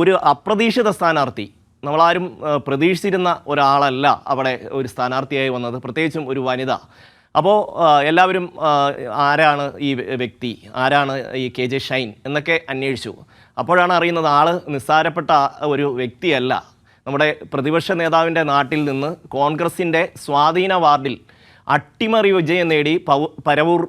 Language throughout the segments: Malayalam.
ഒരു അപ്രതീക്ഷിത സ്ഥാനാർത്ഥി. നമ്മളാരും പ്രതീക്ഷിച്ചിരുന്ന ഒരാളല്ല അവിടെ ഒരു സ്ഥാനാർത്ഥിയായി വന്നത്. പ്രത്യേകിച്ചും ഒരു വനിത. അപ്പോൾ എല്ലാവരും ആരാണ് ഈ വ്യ- വ്യക്തി? ആരാണ് ഈ കെ ജെ ഷൈൻ എന്നൊക്കെ അന്വേഷിച്ചു. അപ്പോഴാണ് അറിയുന്നത് ആൾ നിസ്സാരപ്പെട്ട ഒരു വ്യക്തിയല്ല. നമ്മുടെ പ്രതിപക്ഷ നേതാവിന്റെ നാട്ടിൽ നിന്ന് കോൺഗ്രസിന്റെ സ്വാധീന വാർഡിൽ അട്ടിമറി വിജയം നേടി പരവൂർ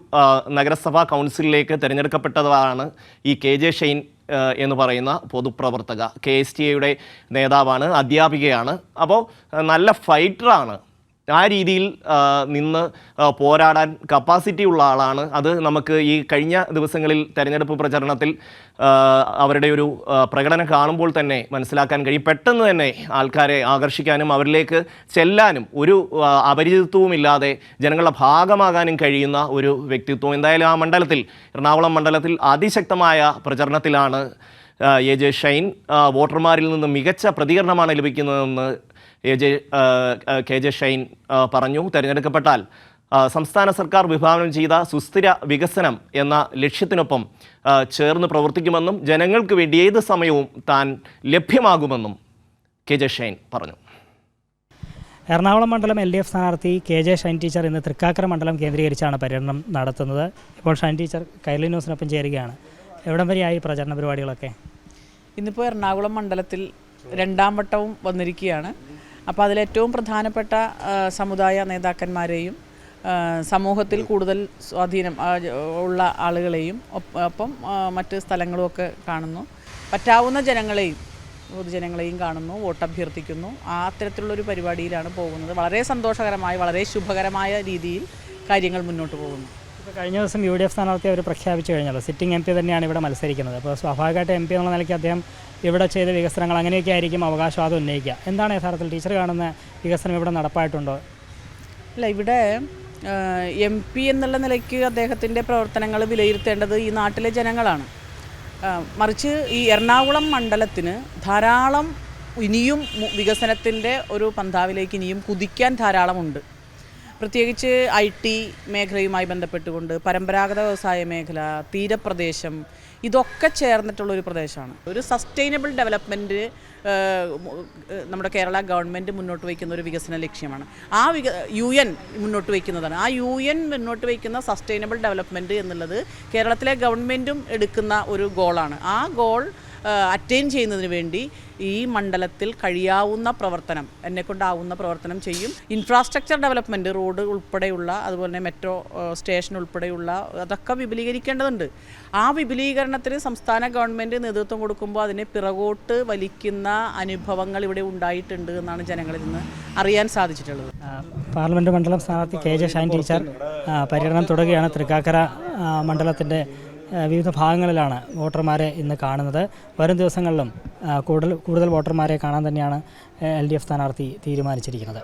നഗരസഭാ കൗൺസിലിലേക്ക് തിരഞ്ഞെടുക്കപ്പെട്ടതാണ് ഈ കെ ജെ ഷെയ്ൻ ആ, എന്ന് പറയുന്ന പൊതുപ്രവർത്തക കെ എസ് ടി എയുടെ നേതാവാണ് അധ്യാപികയാണ്. അപ്പോൾ നല്ല ഫൈറ്ററാണ് ആ രീതിയിൽ നിന്ന് പോരാടാൻ കപ്പാസിറ്റി ഉള്ള ആളാണ്. അത് നമുക്ക് ഈ കഴിഞ്ഞ ദിവസങ്ങളിൽ തെരഞ്ഞെടുപ്പ് പ്രചരണത്തിൽ അവരുടെ ഒരു പ്രകടനം കാണുമ്പോൾ തന്നെ മനസ്സിലാക്കാൻ കഴിയും. പെട്ടെന്ന് തന്നെ ആൾക്കാരെ ആകർഷിക്കാനും അവരിലേക്ക് ചെല്ലാനും ഒരു അപരിചിതത്വവുമില്ലാതെ ജനങ്ങളുടെ ഭാഗമാകാനും കഴിയുന്ന ഒരു വ്യക്തിത്വം. എന്തായാലും ആ മണ്ഡലത്തിൽ എറണാകുളം മണ്ഡലത്തിൽ അതിശക്തമായ പ്രചരണത്തിലാണ് എ ജെ ഷൈൻ വോട്ടർമാരിൽ നിന്ന് മികച്ച പ്രതികരണമാണ് ലഭിക്കുന്നതെന്ന് A J K J Shine പറഞ്ഞു. തിരഞ്ഞെടുക്കപ്പെട്ടാൽ സംസ്ഥാന സർക്കാർ വിഭാവനം ചെയ്ത സുസ്ഥിര വികസനം എന്ന ലക്ഷ്യത്തിനൊപ്പം ചേർന്ന് പ്രവർത്തിക്കുമെന്നും ജനങ്ങൾക്ക് വേണ്ടി ഏത് സമയവും താൻ ലഭ്യമാകുമെന്നും കെ ജെ ഷൈൻ പറഞ്ഞു. എറണാകുളം മണ്ഡലം എൽ ഡി എഫ് സ്ഥാനാർത്ഥി കെ ജെ ഷൈൻ ടീച്ചർ ഇന്ന് തൃക്കാക്കര മണ്ഡലം കേന്ദ്രീകരിച്ചാണ് പര്യടനം നടത്തുന്നത്. ഇപ്പോൾ ഷൈൻ ടീച്ചർ കൈലി ന്യൂസിനൊപ്പം ചേരുകയാണ്. എവിടം വരെയായി പ്രചരണ പരിപാടികളൊക്കെ? ഇന്നിപ്പോൾ എറണാകുളം മണ്ഡലത്തിൽ രണ്ടാം വട്ടവും വന്നിരിക്കുകയാണ്. അപ്പോൾ അതിലേറ്റവും പ്രധാനപ്പെട്ട സമുദായ നേതാക്കന്മാരെയും സമൂഹത്തിൽ കൂടുതൽ സ്വാധീനം ഉള്ള ആളുകളെയും ഒപ്പം മറ്റ് സ്ഥലങ്ങളുമൊക്കെ കാണുന്നു. പറ്റാവുന്ന ജനങ്ങളെയും പൊതുജനങ്ങളെയും കാണുന്നു വോട്ട് അഭ്യർത്ഥിക്കുന്നു ആ അത്തരത്തിലുള്ളൊരു പരിപാടിയിലാണ് പോകുന്നത്. വളരെ സന്തോഷകരമായി വളരെ ശുഭകരമായ രീതിയിൽ കാര്യങ്ങൾ മുന്നോട്ട് പോകുന്നു. ഇപ്പോൾ കഴിഞ്ഞ ദിവസം യു ഡി എഫ് സ്ഥാനാർത്ഥി അവർ പ്രഖ്യാപിച്ചു കഴിഞ്ഞല്ലോ. സിറ്റിംഗ് എം പി തന്നെയാണ് ഇവിടെ മത്സരിക്കുന്നത്. അപ്പോൾ സ്വാഭാവികമായിട്ട് എം പി എന്നുള്ള നിലയ്ക്ക് അദ്ദേഹം ഇവിടെ ചെയ്ത വികസനങ്ങൾ അങ്ങനെയൊക്കെ ആയിരിക്കും അവകാശവാദം ഉന്നയിക്കുക. എന്താണ് യഥാർത്ഥത്തിൽ ടീച്ചർ കാണുന്ന വികസനം ഇവിടെ നടപ്പായിട്ടുണ്ടോ? അല്ല ഇവിടെ എം പി എന്നുള്ള നിലയ്ക്ക് അദ്ദേഹത്തിന്റെ പ്രവർത്തനങ്ങൾ വിലയിരുത്തേണ്ടത് ഈ നാട്ടിലെ ജനങ്ങളാണ്. മറിച്ച് ഈ എറണാകുളം മണ്ഡലത്തിന് ധാരാളം ഇനിയും വികസനത്തിന്റെ ഒരു പന്താവിലേക്ക് ഇനിയും കുതിക്കാൻ ധാരാളമുണ്ട്. പ്രത്യേകിച്ച് ഐ ടി മേഖലയുമായി ബന്ധപ്പെട്ടുകൊണ്ട് പരമ്പരാഗത വ്യവസായ മേഖല തീരപ്രദേശം ഇതൊക്കെ ചേർന്നിട്ടുള്ള ഒരു പ്രദേശമാണ്. ഒരു സസ്റ്റൈനബിൾ ഡെവലപ്മെന്റ് നമ്മുടെ കേരള ഗവൺമെന്റ് മുന്നോട്ട് വയ്ക്കുന്ന ഒരു വികസന ലക്ഷ്യമാണ്. ആ വിക യു എൻ മുന്നോട്ട് വയ്ക്കുന്നതാണ്. ആ യു എൻ മുന്നോട്ട് വയ്ക്കുന്ന സസ്റ്റൈനബിൾ ഡെവലപ്മെന്റ് എന്നുള്ളത് കേരളത്തിലെ ഗവൺമെന്റും എടുക്കുന്ന ഒരു ഗോളാണ് ആ ഗോൾ അറ്റൈൻ ചെയ്യുന്നതിന് വേണ്ടി ഈ മണ്ഡലത്തിൽ കഴിയാവുന്ന പ്രവർത്തനം എന്നെക്കൊണ്ടാവുന്ന പ്രവർത്തനം ചെയ്യും. ഇൻഫ്രാസ്ട്രക്ചർ ഡെവലപ്മെന്റ് റോഡ് ഉൾപ്പെടെയുള്ള അതുപോലെ തന്നെ മെട്രോ സ്റ്റേഷൻ ഉൾപ്പെടെയുള്ള അതൊക്കെ വിപുലീകരിക്കേണ്ടതുണ്ട്. ആ വിപുലീകരണത്തിന് സംസ്ഥാന ഗവൺമെന്റ് നേതൃത്വം കൊടുക്കുമ്പോൾ അതിനെ പിറകോട്ട് വലിക്കുന്ന അനുഭവങ്ങൾ ഇവിടെ ഉണ്ടായിട്ടുണ്ട് എന്നാണ് ജനങ്ങളിൽ നിന്ന് അറിയാൻ സാധിച്ചിട്ടുള്ളത്. പാർലമെന്റ് മണ്ഡലം സ്ഥാനാർത്ഥി കെ ജെ ഷൈൻ ടീച്ചർ പര്യടനം തുടരുകയാണ്. തൃക്കാക്കര മണ്ഡലത്തിന്റെ വിവിധ ഭാഗങ്ങളിലാണ് വോട്ടർമാരെ ഇന്ന് കാണുന്നത്. വരും ദിവസങ്ങളിലും കൂടുതൽ കൂടുതൽ വോട്ടർമാരെ കാണാൻ തന്നെയാണ് എൽ ഡി എഫ് സ്ഥാനാർത്ഥി തീരുമാനിച്ചിരിക്കുന്നത്.